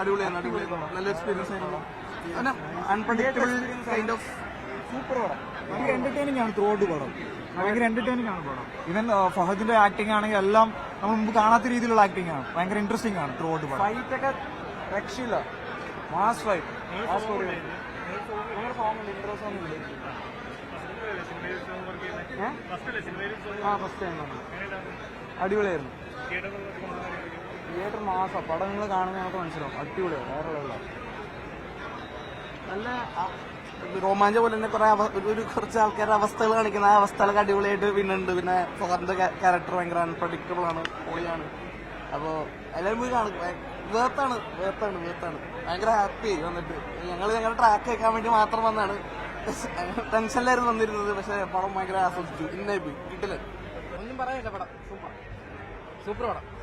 അടിപൊളിയാണ് അടിപൊളിയാണ്. നല്ല എക്സ്പീരിയൻസ് ആയിരുന്നു അങ്ങനെ അൺപ്രഡിക്റ്റബിൾ കൈൻഡ് ഓഫ് സൂപ്പർ പടം. ഭയങ്കര എന്റർടൈനിങ് ആണ് ത്രൂ ഔട്ട് പടം. ഭയങ്കര എന്റർടൈനിങ് ആണ് പടം. ഇവൻ ഫഹദിന്റെ ആക്ടിംഗ് ആണെങ്കിൽ എല്ലാം നമ്മൾ മുമ്പ് കാണാത്ത രീതിയിലുള്ള ആക്ടിംഗ് ആണ്. ഭയങ്കര ഇൻട്രസ്റ്റിംഗ് ആണ് ത്രൂ ഔട്ട് പടം. ഫൈറ്റ് ഒക്കെ രക്ഷയില്ല. മാസ് ഫൈറ്റ് മാസ് ആ ഫസ്റ്റ് അടിപൊളിയായിരുന്നു. തിയേറ്റർ മാസം പടങ്ങൾ കാണുന്ന കാണുമ്പോൾ നമുക്ക് മനസ്സിലാവും. അടിപൊളിയാണ് വേറെ ആണ്. നല്ല റോമാഞ്ച പോലെ തന്നെ കുറെ ഒരു- കുറച്ച് ആൾക്കാരുടെ അവസ്ഥകൾ കാണിക്കുന്ന ആ അവസ്ഥകളൊക്കെ അടിപൊളിയായിട്ട് പിന്നെ ഉണ്ട് പിന്നെ ഫഹറിന്റെ ക്യാരക്ടർ ഭയങ്കര അൺപ്രഡിക്റ്റബിൾ ആണ് പൊളിയാണ്. അപ്പോ എല്ലാവരും പോയി കാണും. വേർത്താണ് വേർത്താണ് വേർത്താണ്. ഭയങ്കര ഹാപ്പി വന്നിട്ട്. ഞങ്ങൾ ഞങ്ങളുടെ ട്രാക്ക് കേൾക്കാൻ വേണ്ടി മാത്രം വന്നാണ്. ടെൻഷനിലായിരുന്നു വന്നിരുന്നത് പക്ഷെ പടം ഭയങ്കര ആസ്വദിച്ചു. ഇന്നായി പോയി. കിട്ടില്ല. ഒന്നും പറയാനില്ല പടം. സൂപ്പർ. സൂപ്പർ പടം.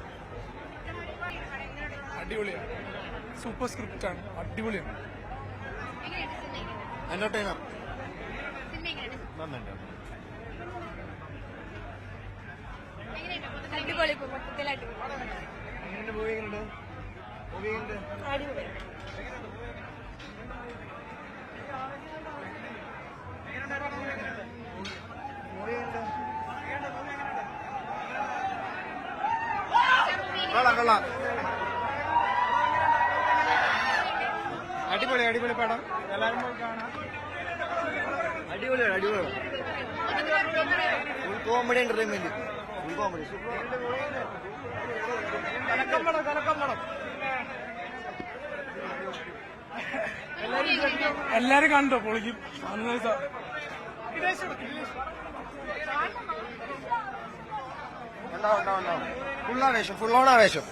അടിപൊളിയാണ്. സൂപ്പർ സ്ക്രിപ്റ്റ് ആണ്. അടിപൊളിയാണ്. എന്റർടൈനർ അടിപൊളി മൊത്തത്തിൽ അടിപൊളി. അടിപൊളി. അടിപൊളി അടിപൊളി പടം. എല്ലാവരും പോയി കാണാം. അടിപൊളി അടിപൊളി full comedy entertainment full comedy എല്ലാരും കണ്ടോ പൊളിക്കും. ഉണ്ടാവും ഉണ്ടാവും ഫുൾ ആവേശം ഫുൾ ഓൺ ആവേശം.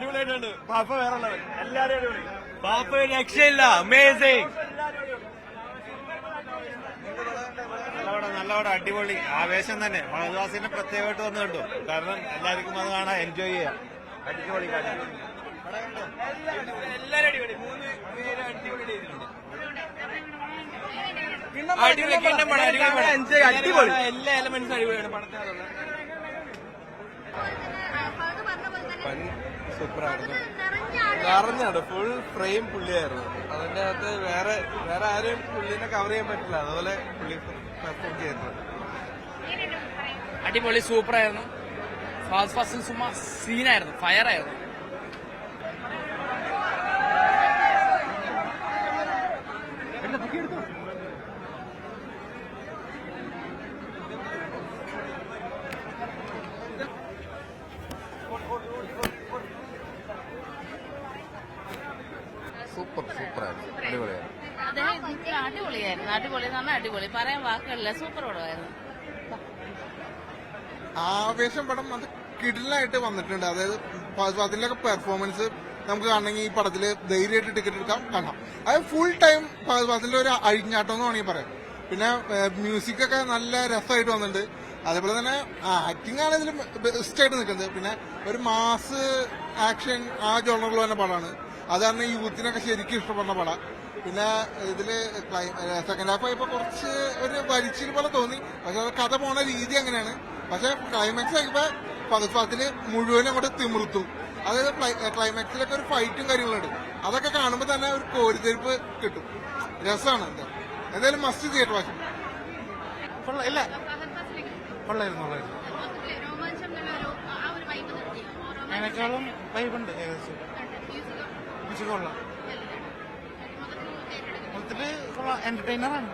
അടിപൊളിയായിട്ടുണ്ട്. പാപ്പ വേറെ ലെവൽ എല്ലാവരും അടിപൊളി. പാപ്പ രക്ഷയില്ല. അമേസിങ് നല്ലവടം അടിപൊളി. ആവേശം തന്നെ. മണവാസിനെ പ്രത്യേകമായിട്ട് വന്നു കണ്ടു. കാരണം എല്ലാവർക്കും അത് കാണാൻ എൻജോയ് ചെയ്യാം. അടിപൊളി അടിപൊളി. എല്ലാ എലമെന്റ്സും അടിപൊളിയാണ്. പടത്തിനകത്തുള്ള ഫഹദ് പറഞ്ഞ പോലെ തന്നെ സൂപ്പറായിരുന്നു. നിറഞ്ഞ നിറഞ്ഞാണ് ഫുൾ ഫ്രെയിം പുള്ളിയായിരുന്നു. അതിന്റെ അകത്ത് വേറെ വേറെ ആരും പുള്ളിനെ കവർ ചെയ്യാൻ പറ്റില്ല. അതുപോലെ പുള്ളി പെർഫോം ചെയ്തിരുന്നു അടിപൊളി സൂപ്പറായിരുന്നു. ഫാസ്റ്റ് ഫസ്റ്റ് സുമ സീനായിരുന്നു ഫയറായിരുന്നു സൂപ്പർ സൂപ്പറായിരുന്നു. അടിപൊളിയായിരുന്നു. അദ്ദേഹം ഇതിൽ അടിപൊളിയായിരുന്നു. അടിപൊളി എന്ന് പറഞ്ഞാൽ അടിപൊളി. പറയാൻ വാക്കുകളില്ല. സൂപ്പർ പടമായിരുന്നു. ആവേശം പടം അത് കിടിലായിട്ട് വന്നിട്ടുണ്ട്. അതായത് അതിലൊക്കെ പെർഫോമൻസ് നമുക്ക് കാണണമെങ്കിൽ ഈ പടത്തിൽ ധൈര്യമായിട്ട് ടിക്കറ്റ് എടുക്കാം കാണാം. അത് ഫുൾ ടൈം ഫഹദ് ഒരു അഴിഞ്ഞാട്ടം എന്ന് വേണമെങ്കിൽ പറയാം. പിന്നെ മ്യൂസിക് ഒക്കെ നല്ല രസമായിട്ട് വന്നിട്ടുണ്ട്. അതേപോലെ തന്നെ ആക്ടിംഗ് ആണ് ഇതിൽ ബെസ്റ്റ് ആയിട്ട് നിൽക്കുന്നത്. പിന്നെ ഒരു മാസ് ആക്ഷൻ ആ ജോണറിൽ തന്നെ പടമാണ്. അത് ഈ യൂത്തിനൊക്കെ ശരിക്കും ഇഷ്ടപ്പെടുന്ന പടം. പിന്നെ ഇതിൽ സെക്കൻഡ് ഹാഫ് ആയപ്പോ കുറച്ച് ഒരു വലിച്ചിരി പോലെ തോന്നി. പക്ഷെ കഥ പോണ രീതി അങ്ങനെയാണ്. പക്ഷെ ക്ലൈമാക്സ് ആയപ്പോ പകസ്പാത്തിൽ മുഴുവനും അങ്ങോട്ട് തിമിർത്തു. അതായത് ക്ലൈമാക്സിലൊക്കെ ഒരു ഫൈറ്റും കാര്യങ്ങളുണ്ട്. അതൊക്കെ കാണുമ്പോൾ തന്നെ ഒരു കോരിതെരിപ്പ് കിട്ടും. രസമാണ് എന്താ എന്തായാലും മസ്റ്റ് തിയേറ്റർ വാച്ച് ഫാസിലേക്ക് കൊള്ളായിരുന്നു അതിനേക്കാളും വൈബുണ്ട് ഏകദേശം. മ്യൂസിക് കൊള്ളാം. മൊത്തത്തിൽ കൊള്ളാം. എന്റർടൈനറാണ്